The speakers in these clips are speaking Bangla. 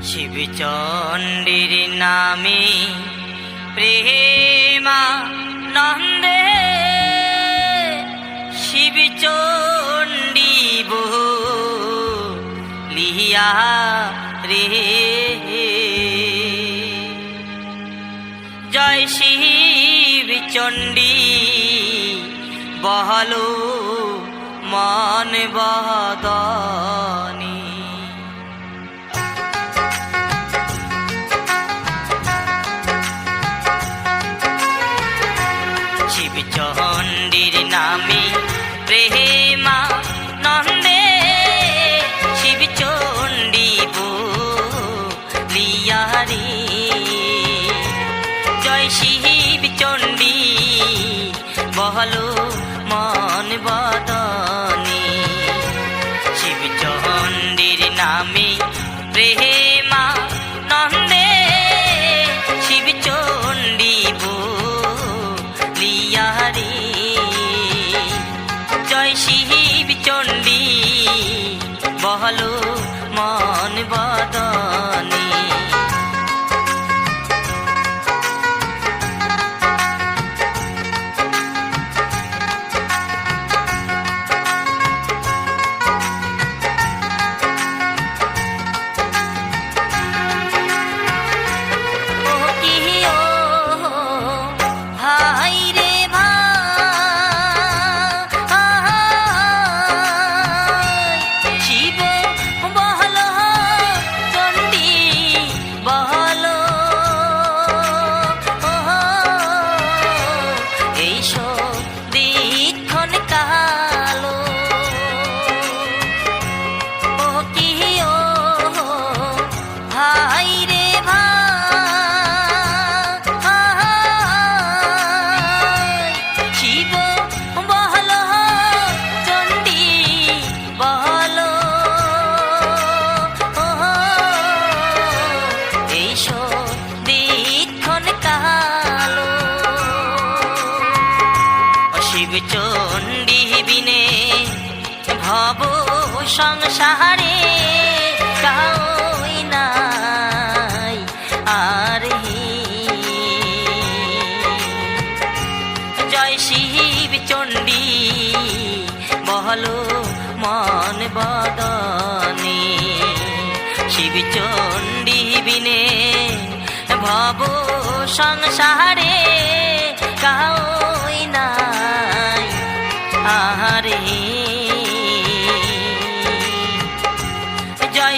শিবচণ্ডীর নামে প্রেমা নন্দে শিবচণ্ডী বহু লিহিয়া রে। জয় শিবচণ্ডী বহলো মন বদল। she সংসারে কাউই নাই, আর জয় শিব চণ্ডী, বহলো মন বদনে। শিব চণ্ডী বিনে ভব সংসারে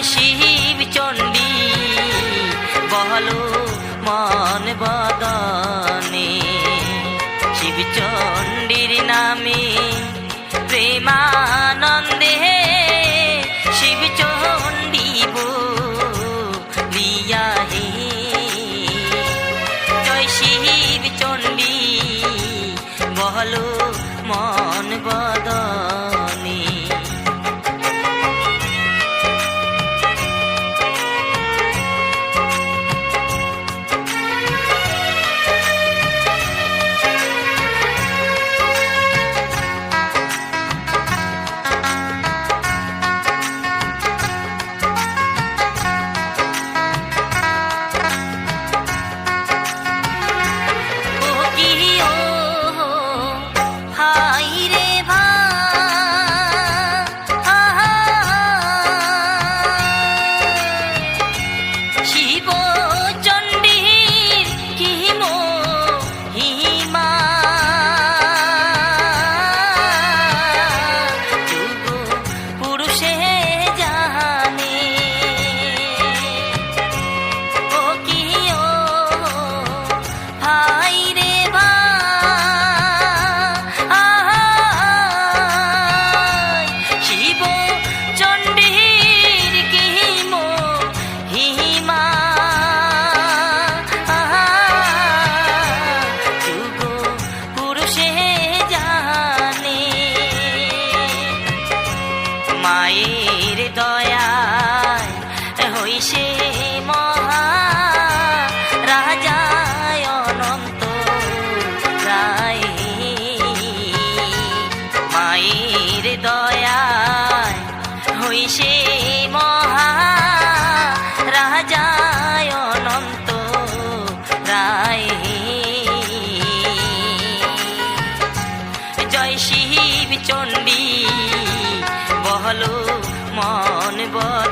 শিশি চণ্ডী বহলো মন বল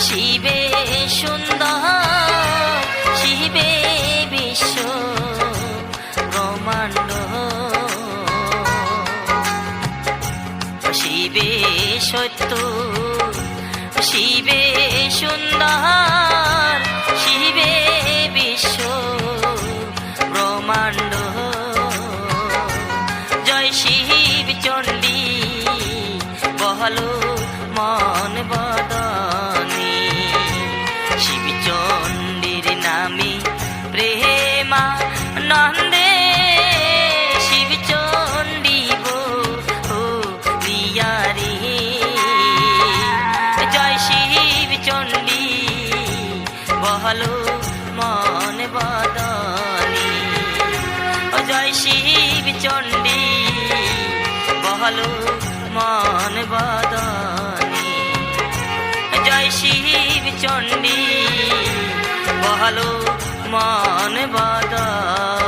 শিবে সুন্দর শিবে বিশ্ব ব্রহ্মাণ্ড। শিবে সত্য শিবে সুন্দর বহলো মন বদনি। ও জয় শিব চণ্ডী বহলো মন বদনি। জয় শিব চণ্ডী বহলো মন বদনী।